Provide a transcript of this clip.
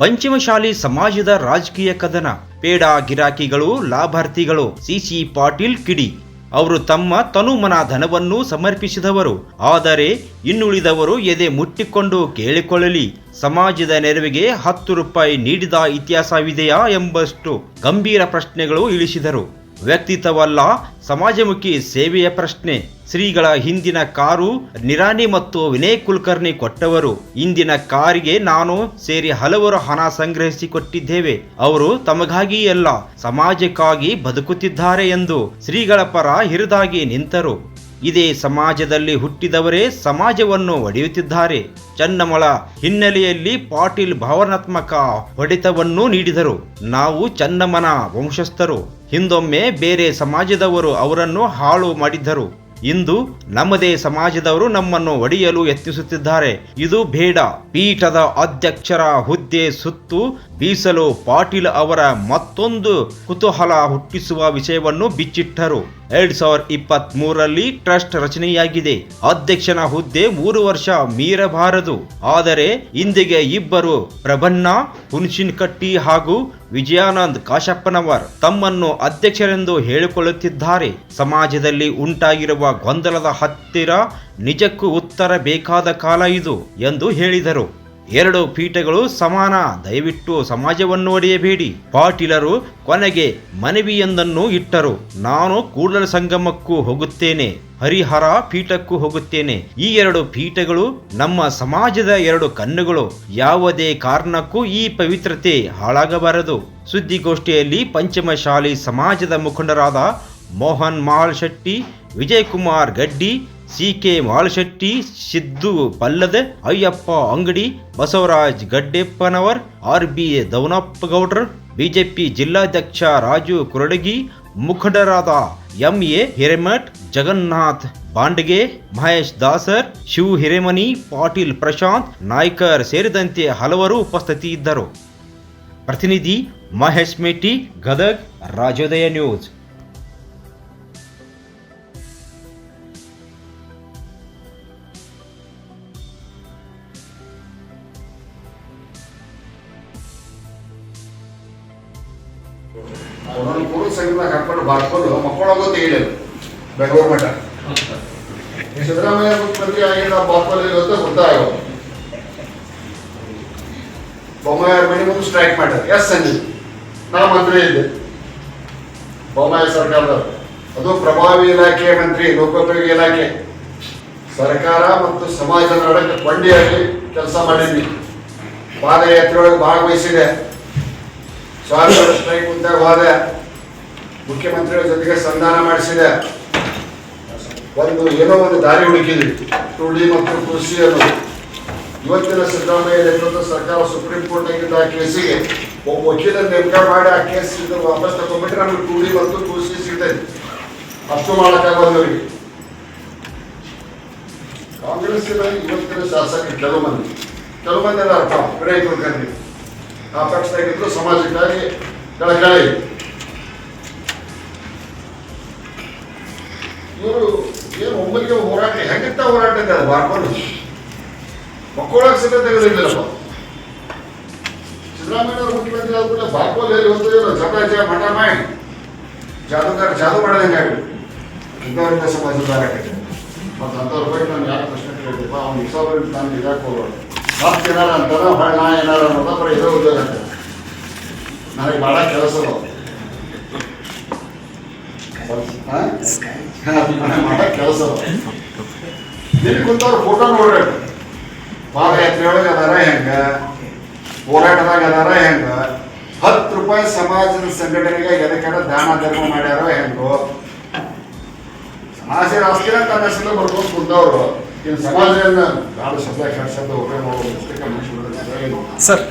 ಪಂಚಮಶಾಲಿ ಸಮಾಜದ ರಾಜಕೀಯ ಕದನ. ಪೇಡ ಗಿರಾಕಿಗಳು, ಲಾಭಾರ್ಥಿಗಳು, ಸಿಸಿ ಪಾಟೀಲ್ ಕಿಡಿ. ಅವರು ತಮ್ಮ ತನುಮನ ಧನವನ್ನು ಸಮರ್ಪಿಸಿದವರು. ಆದರೆ ಇನ್ನುಳಿದವರು ಎದೆ ಮುಟ್ಟಿಕೊಂಡು ಕೇಳಿಕೊಳ್ಳಲಿ. ಸಮಾಜದ ನೆರವಿಗೆ ಹತ್ತು ರೂಪಾಯಿ ನೀಡಿದ ಇತಿಹಾಸವಿದೆಯಾ ಎಂಬಷ್ಟು ಗಂಭೀರ ಪ್ರಶ್ನೆಗಳು ಇಳಿಸಿದರು. ವ್ಯಕ್ತಿತ್ವವಲ್ಲ ಸಮಾಜಮುಖಿ ಸೇವೆಯ ಪ್ರಶ್ನೆ. ಶ್ರೀಗಳ ಹಿಂದಿನ ಕಾರು ನಿರಾನಿ ಮತ್ತು ವಿನಯ್ ಕುಲಕರ್ಣಿ ಕೊಟ್ಟವರು. ಇಂದಿನ ಕಾರಿಗೆ ನಾನು ಸೇರಿ ಹಲವರು ಹಣ ಸಂಗ್ರಹಿಸಿ ಕೊಟ್ಟಿದ್ದೇವೆ ಅವರು ತಮಗಾಗಿ ಅಲ್ಲ, ಸಮಾಜಕ್ಕಾಗಿ ಬದುಕುತ್ತಿದ್ದಾರೆ ಎಂದು ಶ್ರೀಗಳ ಪರ ಹಿರಿದಾಗಿ ನಿಂತರು. ಇದೇ ಸಮಾಜದಲ್ಲಿ ಹುಟ್ಟಿದವರೇ ಸಮಾಜವನ್ನು ಒಡೆಯುತ್ತಿದ್ದಾರೆ. ಚನ್ನಮಳ ಹಿನ್ನೆಲೆಯಲ್ಲಿ ಪಾಟೀಲ್ ಭಾವನಾತ್ಮಕ ಹೊಡೆತವನ್ನು ನೀಡಿದರು. ನಾವು ಚನ್ನಮ್ಮನ ವಂಶಸ್ಥರು. ಹಿಂದೊಮ್ಮೆ ಬೇರೆ ಸಮಾಜದವರು ಅವರನ್ನು ಹಾಳು ಮಾಡಿದ್ದರು. ಇಂದು ನಮ್ಮದೇ ಸಮಾಜದವರು ನಮ್ಮನ್ನು ಒಡೆಯಲು ಯತ್ನಿಸುತ್ತಿದ್ದಾರೆ. ಇದು ಬೇಡ. ಪೀಠದ ಅಧ್ಯಕ್ಷರ ಹುದ್ದೆ ಸುತ್ತು ಬೀಸಲು ಪಾಟೀಲ್ ಅವರ ಮತ್ತೊಂದು ಕುತೂಹಲ ಹುಟ್ಟಿಸುವ ವಿಷಯವನ್ನು ಬಿಚ್ಚಿಟ್ಟರು. ಎರಡ್ ಸಾವಿರದ ಇಪ್ಪತ್ತ್ ಮೂರರಲ್ಲಿ ಟ್ರಸ್ಟ್ ರಚನೆಯಾಗಿದೆ. ಅಧ್ಯಕ್ಷನ ಹುದ್ದೆ ಮೂರು ವರ್ಷ ಮೀರಬಾರದು. ಆದರೆ ಇಂದಿಗೆ ಇಬ್ಬರು ಪ್ರಬನ್ನ ಹುಣಸಿನಕಟ್ಟಿ ಹಾಗೂ ವಿಜಯಾನಂದ್ ಕಾಶಪ್ಪನವರ್ ತಮ್ಮನ್ನು ಅಧ್ಯಕ್ಷರೆಂದು ಹೇಳಿಕೊಳ್ಳುತ್ತಿದ್ದಾರೆ. ಸಮಾಜದಲ್ಲಿ ಉಂಟಾಗಿರುವ ಗೊಂದಲದ ಹತ್ತಿರ ನಿಜಕ್ಕೂ ಉತ್ತರ ಬೇಕಾದ ಕಾಲ ಇದು ಎಂದು ಹೇಳಿದರು. ಎರಡು ಪೀಠಗಳು ಸಮಾನ. ದಯವಿಟ್ಟು ಸಮಾಜವನ್ನು ಒಡೆಯಬೇಡಿ. ಪಾಟೀಲರು ಕೊನೆಗೆ ಮನವಿಯೊಂದನ್ನು ಇಟ್ಟರು. ನಾನು ಕೂಡಲ ಸಂಗಮಕ್ಕೂ ಹೋಗುತ್ತೇನೆ. ಹರಿಹರ ಪೀಠಕ್ಕೂ ಹೋಗುತ್ತೇನೆ. ಈ ಎರಡು ಪೀಠಗಳು ನಮ್ಮ ಸಮಾಜದ ಎರಡು ಕಣ್ಣುಗಳು. ಯಾವುದೇ ಕಾರಣಕ್ಕೂ ಈ ಪವಿತ್ರತೆ ಹಾಳಾಗಬಾರದು. ಸುದ್ದಿಗೋಷ್ಠಿಯಲ್ಲಿ ಪಂಚಮಶಾಲಿ ಸಮಾಜದ ಮುಖಂಡರಾದ Mohan Mal Shetti, Vijaykumar Gaddi C K Malashetti, Siddu Pallade Ayyappa Angadi, Basavaraj Gaddeppanavar, R B Daunappagoudar, BJP ಜಿಲ್ಲಾಧ್ಯಕ್ಷ ರಾಜು ಕುರಡಗಿ, ಮುಖಂಡರಾದ ಎಂ ಎ ಹಿರೇಮಠ್, ಜಗನ್ನಾಥ್ ಬಾಂಡ್ಗೆ, ಮಹೇಶ್ ದಾಸರ್, ಶಿವ್ ಹಿರೇಮನಿ, ಪಾಟೀಲ್ ಪ್ರಶಾಂತ್, ನಾಯ್ಕರ್ ಸೇರಿದಂತೆ ಹಲವರು ಉಪಸ್ಥಿತಿ ಇದ್ದರು ಪ್ರತಿನಿಧಿ ಮಹೇಶ್ ಮೇಟಿ, ಗದಗ್ ರಾಜೋದಯ ನ್ಯೂಸ್. ಕೂಡ ಸಂಗೀತ ಹಾಕೊಂಡು ಬಾರ್ಕೊಂಡು ಮಕ್ಕಳಾಗೋ ತೆಗಿಲಿಲ್ಲ ಬೆಂಗಳೂರು ಮಠ. ಸಿದ್ದರಾಮಯ್ಯ ಮುಖ್ಯಮಂತ್ರಿ ಆಗಿದ್ದ ಬಾರ್ಕೊಳ್ಳಿ ಇವತ್ತು ಗೊತ್ತಾಗ. ಬೊಮ್ಮಾಯಿ ಮನೆ ಮುಂದೆ ಸ್ಟ್ರೈಕ್ ಮಾಡ್ಯಾರ ಎಸ್ ಸಂಜೆ ನಾ ಮಂತ್ರಿ ಇದ್ದೆ. ಬೊಮ್ಮಾಯಿ ಸರ್ಕಾರದ ಅದು ಪ್ರಭಾವಿ ಇಲಾಖೆ ಮಂತ್ರಿ, ಲೋಕೋಪಯೋಗಿ ಇಲಾಖೆ. ಸರ್ಕಾರ ಮತ್ತು ಸಮಾಜ ನಡಕ್ಕೆ ಕೊಂಡಿಯಾಗಿ ಕೆಲಸ ಮಾಡಿದ್ವಿ. ಪಾದಯಾತ್ರೆಯೊಳಗೆ ಭಾಗವಹಿಸಿದೆ. ಸ್ವಾತಂತ್ರ್ಯ ಸ್ಟ್ರೈಕ್ ಮುಂದೆ ಹೋದೆ. ಮುಖ್ಯಮಂತ್ರಿಗಳ ಜೊತೆಗೆ ಸಂಧಾನ ಮಾಡಿಸಿದೆ. ಒಂದು ಏನೋ ಒಂದು ದಾರಿ ಹುಡುಕಿದ್ವಿ. ತುಳಿ ಮತ್ತು ಕೃಷಿ ಇವತ್ತಿನ ಸಿದ್ದರಾಮಯ್ಯ ನೇತೃತ್ವದ ಸರ್ಕಾರ ಸುಪ್ರೀಂ ಕೋರ್ಟ್ ಆಗಿದ್ದ ಆ ಕೇಸಿಗೆ ಒಬ್ಬ ವಕೀಲ ನೇಮಕ ಮಾಡಿ ಆ ಕೇಸ್ ವಾಪಸ್ ತಗೊಂಡ್ಬಿಟ್ರೆ ನಮಗೆ ತುಳಿ ಮತ್ತು ಕೃಷಿ ಸಿಗ್ತೈತಿ ಅಷ್ಟು ಮಾಡೋಕ್ಕಾಗೋದವರಿಗೆ ಕಾಂಗ್ರೆಸ್ಸಿನ ಇವತ್ತಿನ ಶಾಸಕರು ಕೆಲವು ಮಂದಿ. ಕೆಲವು ಮಂದಿ ಅಲ್ಲ ಅರ್ಥ ರೈತರು ಕುಲಕರ್ಣಿ ಆ ಪಕ್ಷದಾಗಿದ್ರು ಸಮಾಜಕ್ಕಾಗಿ. ಕಳಕಳಿ ಇವರು ಏನು ಒಮ್ಮಲಿಗೆ ಹೋರಾಟ ಹೆಂಗಿತ್ತ ಹೋರಾಟ ಇದೆ ಅದು ಬಾರ್ಕೊಂಡು ಮಕ್ಕಳಾಗ ಸಿದ್ಧ ತೆಗೆದಿಲ್ಲಪ್ಪ ಸಿದ್ದರಾಮಯ್ಯ ಅವರು ಮುಖ್ಯಮಂತ್ರಿ ಕೂಡ ಬಾಕೋಲ್ ಹೇಳಿ ಒಂದು ಇವರು ಜಗ ಜಯ ಮಠ ಮಾಡಿ. ಜಾದೂಗಾರ ಜಾದು ಮಾಡೋದಂಗೆ ಆಗ್ಬಿಟ್ಟು ಇಂಥವ್ರಿಂದ ಸಮಾಜ ಮತ್ತು ಅಂಥವ್ರ ಬಗ್ಗೆ ನಾನು ಯಾಕೆ ಪ್ರಶ್ನೆ ಕೇಳಿದ್ರಪ್ಪ ಅವ್ನು ಇಸೋಬರಿ ನಾನು ಇದಾಕೆ ಹೋಗೋಣ ಮತ್ತೆ ಏನಾರ ಅಂತಾರ ನಾ ಏನಾರ ಮತ್ತೊಬ್ಬರ ಇದು ಉದ್ಯೋಗ ನನಗೆ ಭಾಳ ಕೆಲಸ ಮಾಡೋ ಕೆಲಸ ನಿಮ್ಗೆ ಕುಂತವ್ರು ಫೋಟೋ ನೋಡ್ರಿ ಪಾದಯಾತ್ರೆ ಒಳಗೆ ಅದಾರ ಹೆಂಗ? ಹೋರಾಟದಾಗ ಅದಾರ ಹೆಂಗ? ಹತ್ತು ರೂಪಾಯಿ ಸಮಾಜದ ಸಂಘಟನೆಗೆ ಎದಕ್ಕಾರ ದಾನ ಧರ್ಮ ಮಾಡ್ಯಾರೋ ಹೆಂಗೋ? ಸಮಾಜ ಆಸ್ತಿನ ತನ್ನ ಹೆಸರು ಬರ್ಕೊಂಡು ಕುಂತವ್ರು. ಇನ್ನು ಸಮಾಜವನ್ನು ನಾನು ಸದಾ ಶಬ್ದ ಉಪಯೋಗ ಮುಗಿಸ್ಬಿಡೋದು ಸರ್